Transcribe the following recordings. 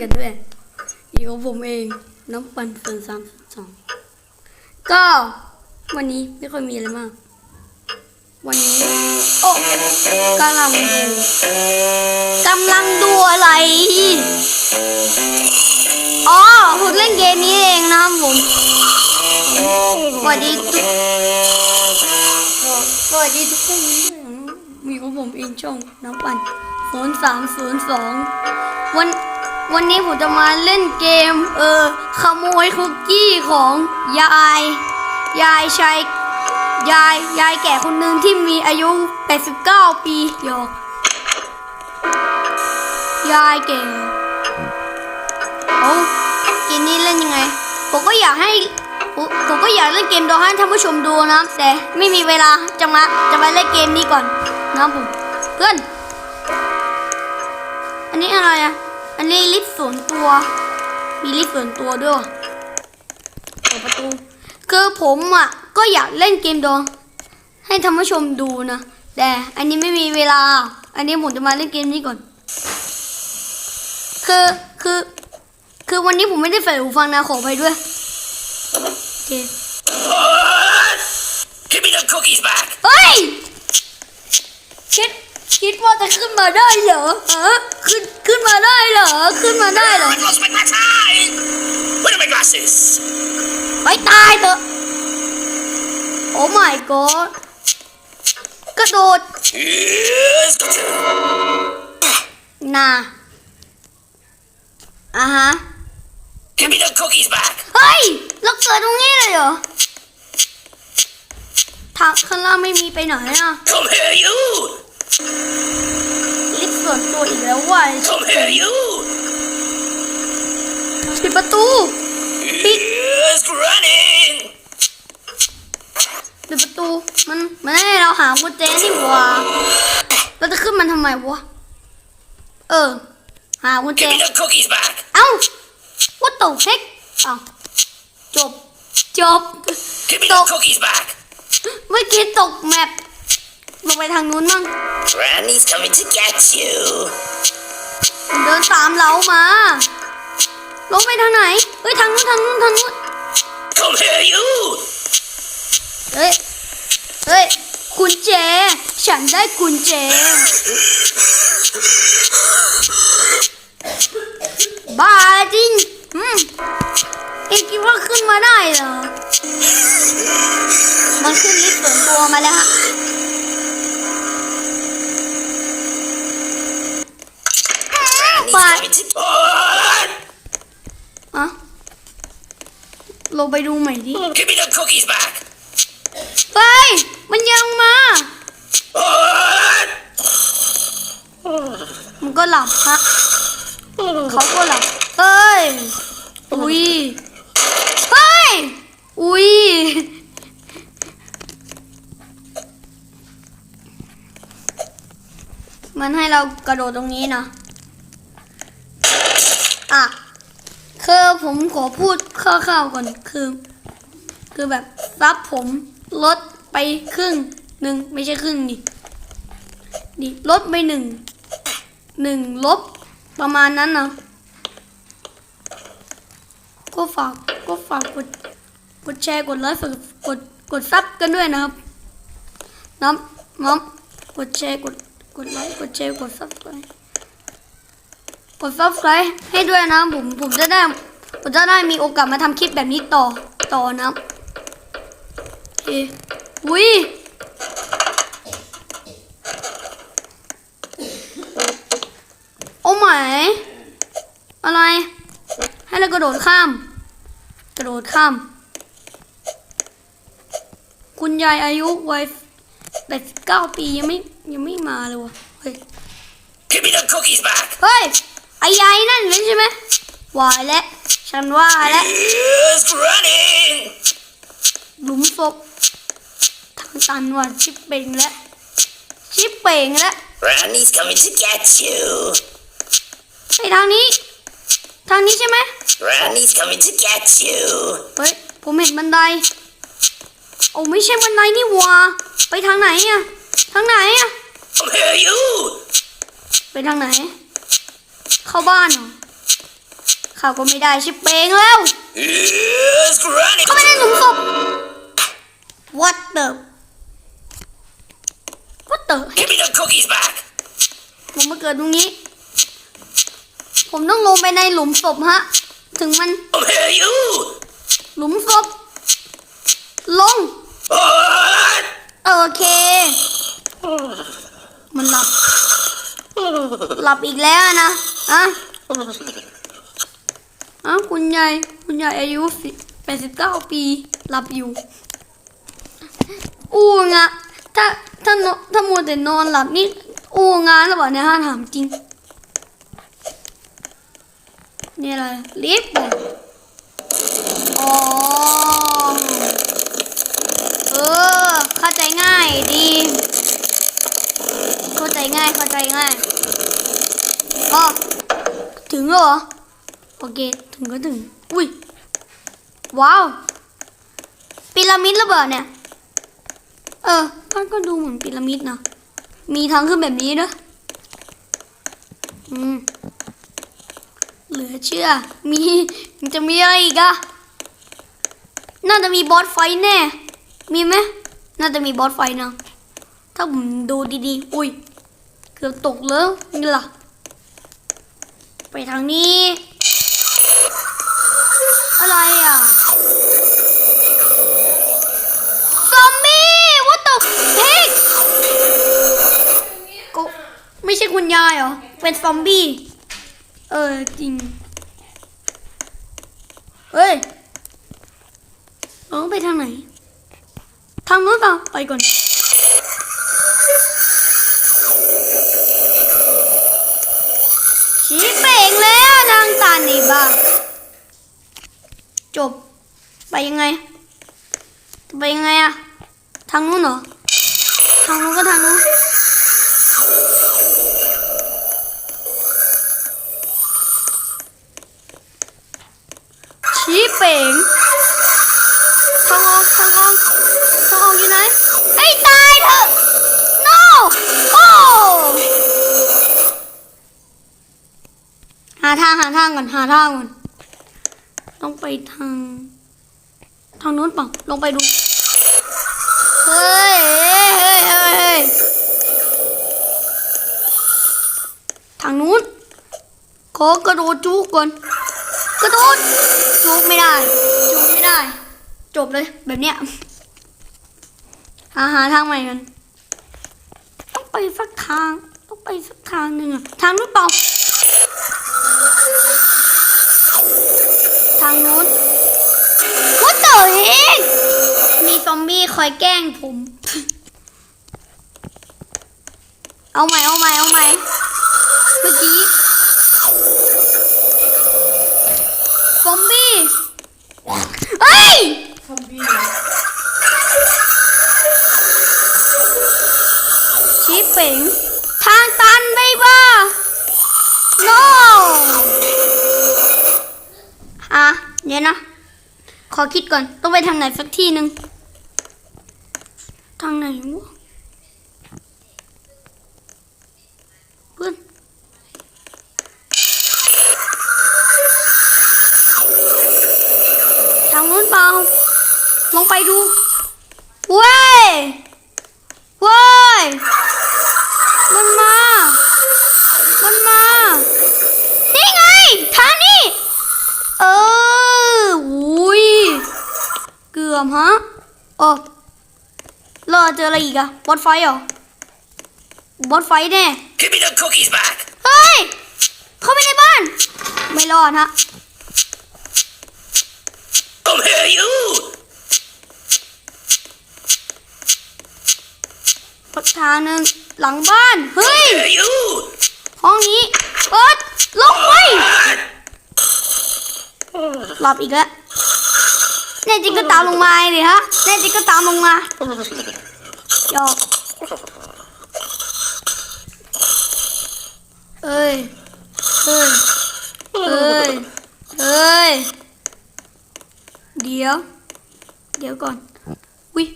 กันด้วยอีกของผมเอง น้องปันเฟิร์นสามสองก็วันนี้ไม่ค่อยมีอะไรมาก วันนี้โอ้กำลังดูกำลังดูอะไรอ๋อผมเล่นเกมนี้เองนะครับผมสวัสดีทุกสวัสดีทุกคนด้วมีของผมเองช่องน้ำปั่นศูนย์สามศูนย์สองวัน วันนี้ผมจะมาเล่นเกม เออ ขโมยคุกกี้ของยาย ยายชายยาย ยายแก่คนหนึ่งที่มีอายุ 89 ปีหยอก ยายแก่โอ้เกมนี้เล่นยังไง ผมก็อยากให้ ผมก็อยากเล่นเกมโดยให้ท่านผู้ชมดูนะ แต่ไม่มีเวลาจะมาจะมาเล่นเกมนี้ก่อนนะผม เพื่อน อันนี้อะไรอะ อันนี้ลิฟต์ส่วนตัว มีลิฟต์ส่วนตัวด้วยเปิดประตู คือผมอะก็อยากเล่นเกมโดยให้ท่านผู้ชมดูนะ แต่อันนี้ไม่มีเวลา อันนี้ผมจะมาเล่นเกมนี้ก่อน คือคือ คือวันนี้ผมไม่ได้ใส่หูฟังนะขอไปด้วยโอเค Give me the cookies back! เฮ้ย คิด คิดว่าจะขึ้นมาได้เหรอฮะขึ้นขึ้นมาได้เหรอ ขึ้นมาได้เหรอ I lost my glasses! Where are my glasses? ไปตายเถอะ โอ้ my god กระโดด Yes, gotcha. น่ะอะฮะ Give me the cookies back! เฮ้ยเราเกิดตรงนี้เลยเหรอทางข้างล่างไม่มีไปไหนอะ Come here, you! ลิฟต์ส่วนตัวอีกแล้วว่ะ Come here, you! ปิดประตู ปิด Yes, running! ปิดประตู มัน มันให้เราหากุญแจนี่หว่าเราจะขึ้นมันทำไมวะ เออ หากุญแจ Give me the cookies back! เอ้า what the heck เอ้าจบ จบ Give me ต the ก cookies back! เมื่อกี้ตกแมป ลงไปทางนู้นมั่ง Granny's coming to get you! เดินตามเรามา ลงไปทางไหน เฮ้ยทางนู้นทางนู้นทางนู้น Come here, you! เฮ้ย เฮ้ยกุญแจ ฉันได้กุญแจ บ้าจริงอืมเองคิดว่าขึ้นมาได้เหรอ มันขึ้นลิฟต์ส่วนตัวมาแล้วฮะ Granny's But- coming to... Oh! อะ ลงไปดูใหม่ดิ Give me the cookies back! ไป มันยังมา Oh! มันก็หลับฮะเขาก็หลับเฮ้ย อุ้ย เฮ้ย อุ้ย มันให้เรากระโดดตรงนี้นะอะ คือผมขอพูดคร่าวๆก่อนคือ คือแบบซับผมลดไปครึ่งหนึ่งไม่ใช่ครึ่งดิดิลดไปหนึ่งหนึ่งลบประมาณนั้นเนาะก็ฝากก็ฝากกดกดแชร์กดไลค์ฝากดกดซับกันด้วยนะครับน้องน้องกดแชร์กดกดไลค์กดแชร์กดซับไคร กดซับไครให้ด้วยนะผมผมจะได้ผมจะได้มีโอกาสมาทำคลิปแบบนี้ต่อต่อนะครับโอเคอุ้ยโอ้หมายอะไรให้เรากระโดดข้าม กระโดดข้าม คุณยายอายุวัยแปดสิบเก้าปียังไม่ยังไม่มาเลยวะเฮ้ย Give me the cookies back! เฮ้ย ไอ้ยายนั่นเลยใช่ไหมว่าแล้วฉันว่าแล้ว Yes, running! หลุมศพทางตันว่ะชิปเป่งแล้วชิปเป่งแล้ว Granny's coming to get you! ไปทางนี้ ทางนี้ใช่ไหม Granny's coming to get you! เฮ้ยผมเห็นบันไดโอ้ไม่ใช่บันไดนี่หว่าไปทางไหนอะทางไหนอะ Come here, you! ไปทางไหน เข้าบ้านเหรอเข้าก็ไม่ได้ชิบเปงแล้ว Who's running? เข้าไปในหลุมศพ what the what the Give me the cookies back. ผมมาเกิดตรงนี้ ผมต้องลงไปในหลุมศพฮะ ถึงมัน Come here, you. หลุมศพ ลง What? โอเค มันหลับ หลับอีกแล้วนะ อะอะคุณยายคุณยายอายุสิแปดสิบเก้าปีหลับอยู่ อู้งะถ้าถ้านอนถ้ามัวแต่นอนหลับนี่อู้งานหรือเปล่าเนี่ยฮะถามจริงนี่อะไรลิฟต์เหรออ๋อ เออ เข้าใจง่ายดี เข้าใจง่าย เข้าใจง่ายอ๋อถึงแล้วเหรอ คถึงก็ถึง อุ้ย ว้าว พีระมิดรือเปล่าเนี่ย เออมันก็ดูเหมือนพีระมิดนะ มีทางขึ้นแบบนี้ด้วยอืม เหลือเชื่อ มี มันจะมีอะไรอีกอะน่าจะมีบอสไฟแน่ มีไหม น่าจะมีบอสไฟนะ ถ้าผมดูดีๆ อุ้ย เกือบตกแล้วนี่ล่ะ ไปทางนี้ อะไรอะ ซอมบี้ what the heck ก็ไม่ใช่คุณยายเหรอ เป็นซอมบี้ เออ จริง เฮ้ยเราต้องไปทางไหน ทางนู้นเปล่าไปก่อนชี้เป่งแล้วทางตันนี่บ้า จบ ไปยังไง ไปยังไงอะทางนู้นเหรอ ทางนู้นก็ทางนู้นชี้เป่งทางออกทางออกทางออกอยู่ไหนให้ตายเถอะ no โอ้หาทางหาทางก่อนหาทางก่อน ต้องไปทาง ทางนู้นเปล่าลงไปดูเฮ้ยเฮ้ยเฮ้ยเฮ้ยเฮ้ยทางนู้นขอกระโดดจุกก่อน กระโดดจุกไม่ได้ จุกไม่ได้ จบเลยแบบเนี้ยหาหาทางใหม่กัน ต้องไปสักทาง ต้องไปสักทางหนึ่งอะทางนู้นเปล่า ทางนู้น What the heck มีซอมบี้คอยแกล้งผม เอาใหม่เอาใหม่เอาใหม่เมื่อกี้ซอมบี้เฮ้ยชิปเป่งทางตันไปบ้า no อะเดี๋ยว นะ ขอคิดก่อน ต้องไปทางไหนสักที่หนึ่งทางไหนวะเพื่อนทางนู้นเปล่า ลองไปดูเว้ยเว้ย มันมา มันมา นี่ไง ทางนี้ เออ เกือบฮะโอ้รอเจออะไรอีกอะบอสไฟเหรอบอสไฟแน่ Give me the cookies back. เฮ้ย เข้าไปในบ้าน ไม่รอดฮะ Come here, you. สักทางหนึ่งหลังบ้าน เฮ้ย Here, you. ห้องนี้เปิดลงไปหลับอีกแล้ว แน่จริงก็ตามลงมาเลยฮะแน่จริงก็ตามลงมาหยอกเอ้ยเอ้ยเอ้ยเอ้ยเดี๋ยว เดี๋ยวก่อนอุ้ย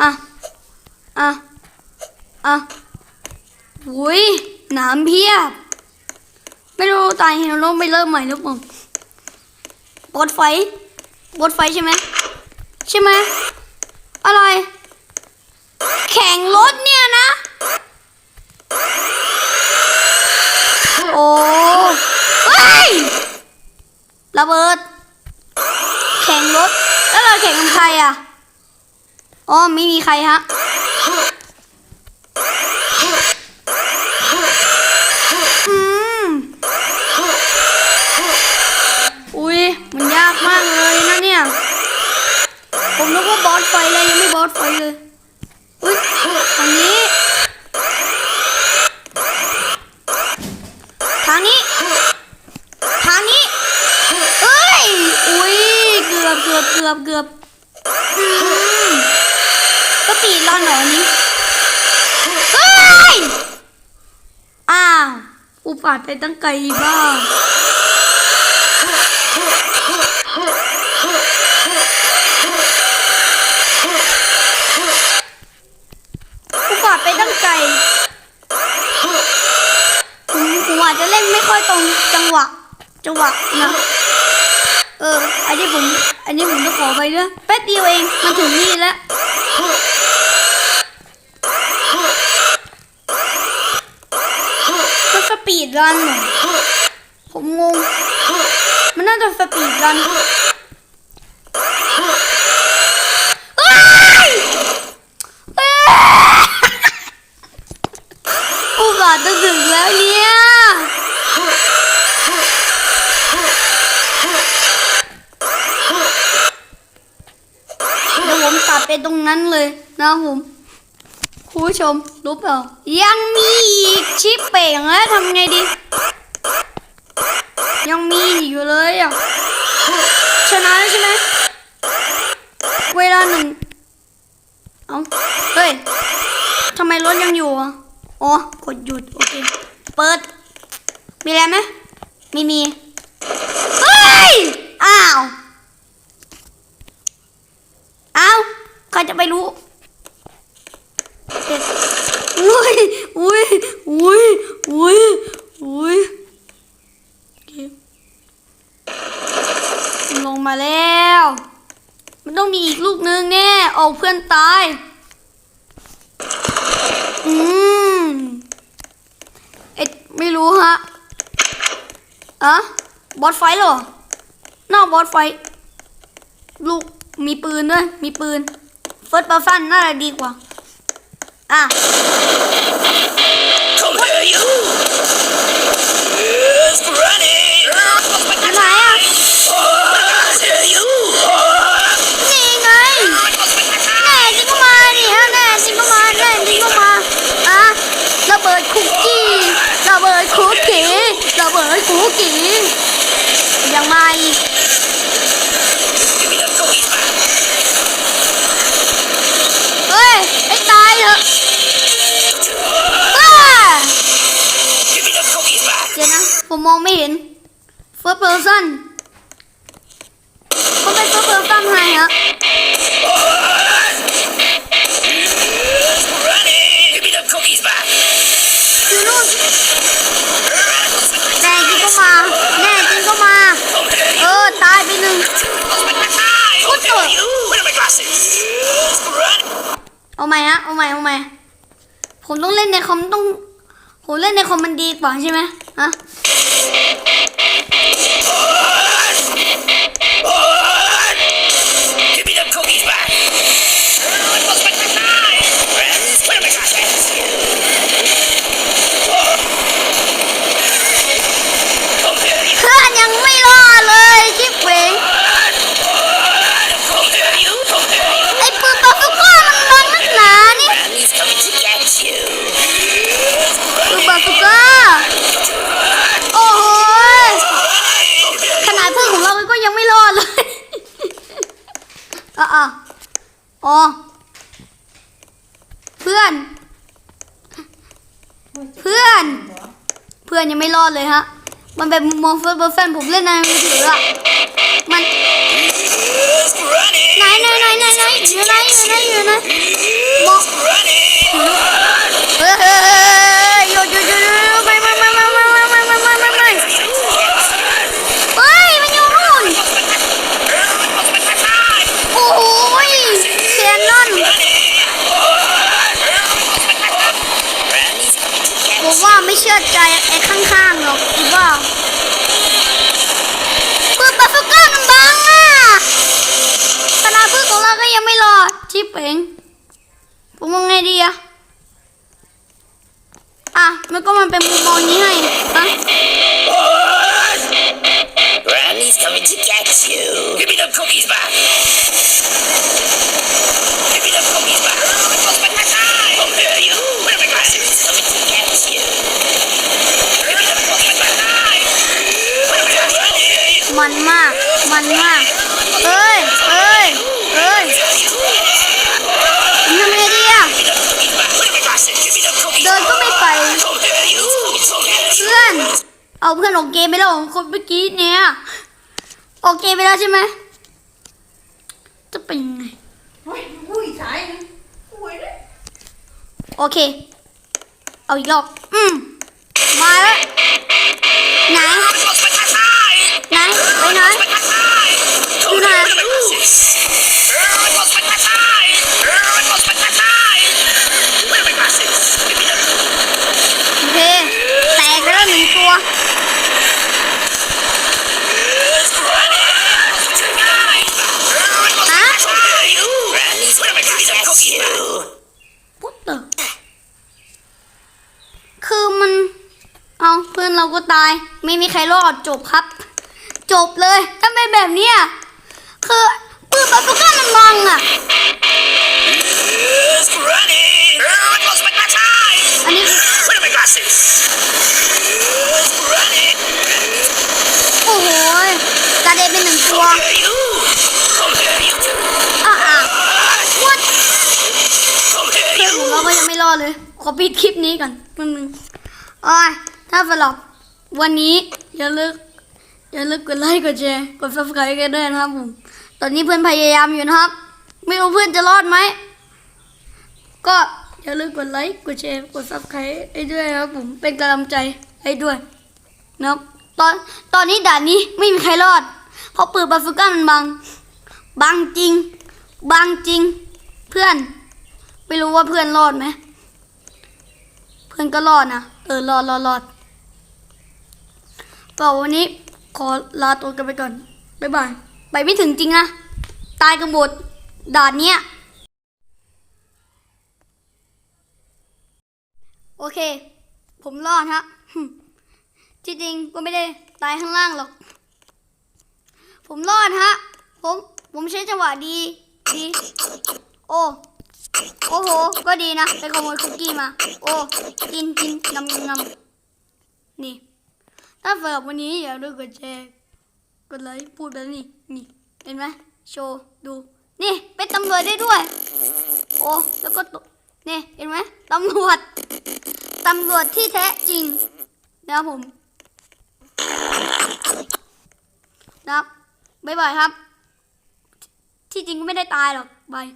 อะอะอะอุ้ยนามเพียบ ไม่รู้ตายเราต้องไปเริ่มใหม่หรือเปล่าบอสไฟ บดไฟใช่ไหมใช่ไหมอะไร แข่งรถเนี่ยนะ โอ้เฮ้ยระเบิด แข่งรถ แล้วเราแข่งกับใครอะ อ๋อไม่มีใครฮะ อืม อุ้ย มันยากมากเลยนะเนี่ย ผมนึกว่าบอสไฟเลยยังไม่บอสไฟเลย อุ้ยทางนี้ ทางนี้ ทางนี้ เอ้ย อุ้ย เกือบเกือบเกือบเกือบอืมก็ปีดรันเหรออันนี้เฮ้ย อ้าวอุปาด ไปตั้งไกลบ้าอุปาดไปตั้งไกลผมผมอาจจะเล่นไม่ค่อยตรงจังหวะ จังหวะนะ เออ อันนี้ผม อันนี้ผมต้องขอไปด้วยแป๊บเดียวเอง มันถึงนี่แล้ว มันสปีด รันเหรอผมงง มันน่าจะสปีดรันเอ้ยเอ้ยอุบาทจะถึงแล้วเนี่ย เดี๋ยวผมตัดไปตรงนั้นเลยนะผมคุณผู้ชม รู้เปล่ายังมีอีกชิปเป่งแล้วทำไงดี ยังมีอยู่เลยอะชนะใช่ไหมเวลาหนึ่งเอาเฮ้ยทำไมรถยังอยู่อะอ๋อกดหยุดโอเคเปิด มีอะไรไหมไม่มีเฮ้ยอ้าวอ้าวใครจะไปรู้ อุ้ยอุ้ยอุ้ยอุ้ยอุ้ยลงมาแล้ว มันต้องมีอีกลูกนึงแน่โอ้เพื่อนตาย อืมเอ็ดไม่รู้ฮะอะบอสไฟเหรอนอกบอสไฟ ลูกมีปืนด้วย มีปืน เฟิร์สเปอร์ซันน่าจะดีกว่า อะ Come here, you! Yes, Granny! อันไหนอะ Oh, here you! นี่ไงแน่จริงก็มาดิฮะแน่จริงก็มาแน่จริงก็มาอะระเบิดคุกกี้ระเบิดคุกกี้ระเบิดคุกกี้ยังมาอีก ไม่เห็นเฟิร์สเปอร์ซันเขาเป็นเฟิร์สเปอร์ซันไงฮะ Yes, Granny! Give me the cookies back! อยู่นู่นแน่จริงก็มา แน่จริงก็มา เออ ตายไปหนึ่ง Come here, you! Where are my glasses? Yes, Granny! เอาใหม่ฮะเอาใหม่เอาใหม่ผมต้องเล่นในคอมต้องผมเล่นในคอมมันดีกว่าใช่ไหมฮะ Boris! Boris! Boris! อะอ่อ๋อเพื่อน เพื่อน เพื่อนยังไม่รอดเลยฮะ มันเป็นมุมมองเฟิร์สเปอร์เซนผมเล่นในมือถืออะมันไหนไหนไหนไหนไหนอยู่ไหนอยู่ไหนอยู่ไหนมองเฮ้ย ชื่อใจไอ้ข้างๆหรอกอีบ้าเปิดบัฟเฟอร์ก้านบังอะคณะเพื่อนของเราก็ยังไม่รอดชิปเองผมมองไงดีอะอะมันก็มันเป็นมุมมองนี้ให้ฮะ Granny's coming to get you. Give me the cookies back. Give me the cookies back. เอาเพื่อนออกเกมไปแล้วของคนเมื่อกี้เนี่ยออกเกมไปแล้วใช่ไหมจะเป็นยังไงเฮ้ยอุ้ยสายนะอุ้ยเลยโอเค เอาอีกรอบอืมมาแล้วไหน It was my time. ไหนไปไหนาก็ตายไม่มีใครรอดจบครับ จบเลยถ้าเป็นแบบเนี้ยคือปืนบาซูก้ามันบังอะอันนี้โอ้โหกระเด็นเป็นหนึ่งตัวอะอะวัดเพื่อนของเราก็ยังไม่รอดเลยขอปิดคลิปนี้ก่อนแป๊บนึงโอ้ยถ้าสำหรับ วันนี้อย่าลืมอย่าลืมกดไลค์กดแชร์กด subscribe กันด้วยนะครับผมตอนนี้เพื่อนพยายามอยู่นะครับ ไม่รู้เพื่อนจะรอดไหมก็อย่าลืมกดไลค์กดแชร์กด subscribe ให้ด้วยนะครับผมเป็นกำลังใจให้ด้วยนะครับตอนตอนนี้ด่านนี้ไม่มีใครรอด เพราะปืนบาซูก้ามันบังบังจริงบังจริง เพื่อน ไม่รู้ว่าเพื่อนรอดไหมเพื่อนก็รอดนะเออรอดรอดรอด ก็วันนี้ขอลาตัวกันไปก่อน บ๊ายบาย ไปไม่ถึงจริงนะ ตายกันหมดด่านเนี้ย โอเค ผมรอดฮะจริงก็ไม่ได้ตายข้างล่างหรอก ผมรอดฮะ ผม ผมใช้จังหวะดีดี โอ้โอ้โห ก็ดีนะ ไปขโมยคุกกี้มา โอ้ กินกินงำงำนี่ ถ้าสำหรับวันนี้อย่าลืมกดแชร์กดไลค์พูดแบบนี้นี่เห็นไหมโชว์ดูนี่เป็นตำรวจได้ด้วย โอ้แล้วก็ตกนี่เห็นไหมตำรวจตำรวจที่แท้จริงนะครับผมนะครับบ๊ายบายครับ ที่จริงก็ไม่ได้ตายหรอกบาย